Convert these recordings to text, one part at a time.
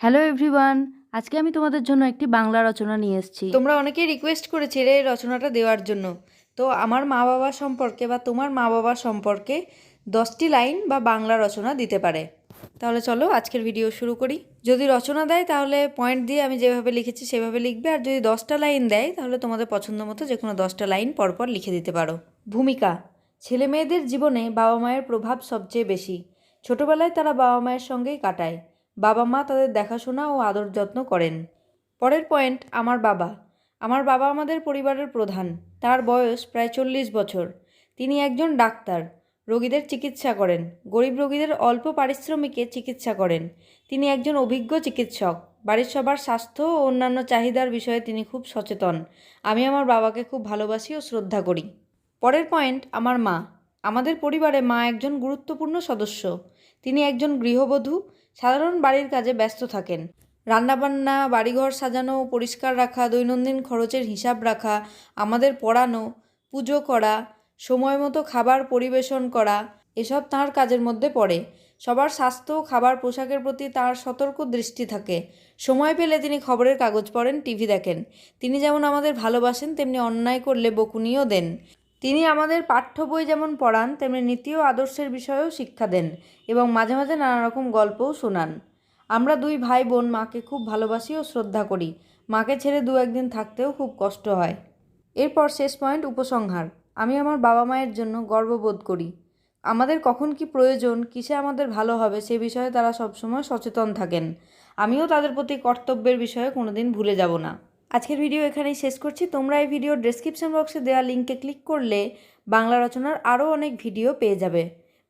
Hello everyone আজকে আমি তোমাদের জন্য একটি বাংলা রচনা নিয়ে এসেছি। তোমরা অনেকেই রিকোয়েস্ট করেছিলে এই রচনাটা দেওয়ার জন্য। তো আমার মা বাবা সম্পর্কে বা তোমার মা বাবা সম্পর্কে দশটি লাইন বা বাংলা রচনা দিতে পারে। তাহলে চলো আজকের ভিডিও শুরু করি। যদি রচনা দেয় তাহলে পয়েন্ট দিয়ে আমি যেভাবে লিখেছি সেভাবে লিখবে, আর যদি দশটা লাইন দেয় তাহলে তোমাদের পছন্দ মতো যে কোনো দশটা লাইন পরপর লিখে দিতে পারো। ভূমিকা ছেলে মেয়েদের জীবনে বাবা মায়ের প্রভাব সবচেয়ে বেশি। ছোটবেলায় তারা বাবা মায়ের সঙ্গেই কাটায়। বাবা মা তাদের দেখাশোনা ও আদর যত্ন করেন। পরের পয়েন্ট, আমার বাবা। আমার বাবা আমাদের পরিবারের প্রধান। তার বয়স প্রায় চল্লিশ বছর। তিনি একজন ডাক্তার। রোগীদের চিকিৎসা করেন। গরিব রোগীদের অল্প পারিশ্রমিকে চিকিৎসা করেন। তিনি একজন অভিজ্ঞ চিকিৎসক। বাড়ির সবার স্বাস্থ্য ও অন্যান্য চাহিদার বিষয়ে তিনি খুব সচেতন। আমি আমার বাবাকে খুব ভালোবাসি ও শ্রদ্ধা করি। পরের পয়েন্ট, আমার মা। আমাদের পরিবারে মা একজন গুরুত্বপূর্ণ সদস্য। তিনি একজন গৃহবধূ, সাধারণ বাড়ির কাজে ব্যস্ত থাকেন। রান্নাবান্না, বাড়িঘর সাজানো, পরিষ্কার রাখা, দৈনন্দিন খরচের হিসাব রাখা, আমাদের পড়ানো, পুজো করা সময় মতো খাবার পরিবেশন করা, এসব তাঁর কাজের মধ্যে পড়ে। সবার স্বাস্থ্য খাবার পোশাকের প্রতি তার সতর্ক দৃষ্টি থাকে। সময় পেলে তিনি খবরের কাগজ পড়েন, টিভি দেখেন। তিনি যেমন আমাদের ভালোবাসেন, তেমনি অন্যায় করলে বকুনিও দেন। তিনি আমাদের পাঠ্য বই যেমন পড়ান, তেমনি নীতি ও আদর্শের বিষয়েও শিক্ষা দেন এবং মাঝে মাঝে নানা রকম গল্পও শোনান। আমরা দুই ভাই বোন মাকে খুব ভালোবাসি ও শ্রদ্ধা করি। মাকে ছেড়ে দু একদিন থাকতেও খুব কষ্ট হয়। এরপর শেষ পয়েন্ট উপসংহার। আমি আমার বাবা মায়ের জন্য গর্ববোধ করি। আমাদের কখন কি প্রয়োজন, কিসে আমাদের ভালো হবে, সে বিষয়ে তারা সবসময় সচেতন থাকেন। আমিও তাদের প্রতি কর্তব্যের বিষয়ে কোনোদিন ভুলে যাব না। আজকের ভিডিও এখানেই শেষ করছি। তোমরা এই ভিডিও ডেসক্রিপশন বক্সে দেওয়া লিঙ্কে ক্লিক করলে বাংলা রচনার আরও অনেক ভিডিও পেয়ে যাবে।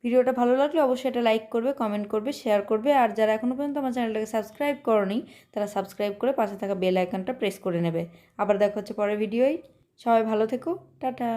ভিডিওটা ভালো লাগলে অবশ্যই এটা লাইক করবে কমেন্ট করবে শেয়ার করবে। আর যারা এখনও পর্যন্ত আমার চ্যানেলটাকে সাবস্ক্রাইব করনি, তারা সাবস্ক্রাইব করে পাশে থাকা বেল আইকনটা প্রেস করে নেবে। আবার দেখা হচ্ছে পরের ভিডিওয় সবাই ভালো থেকো। টাটা।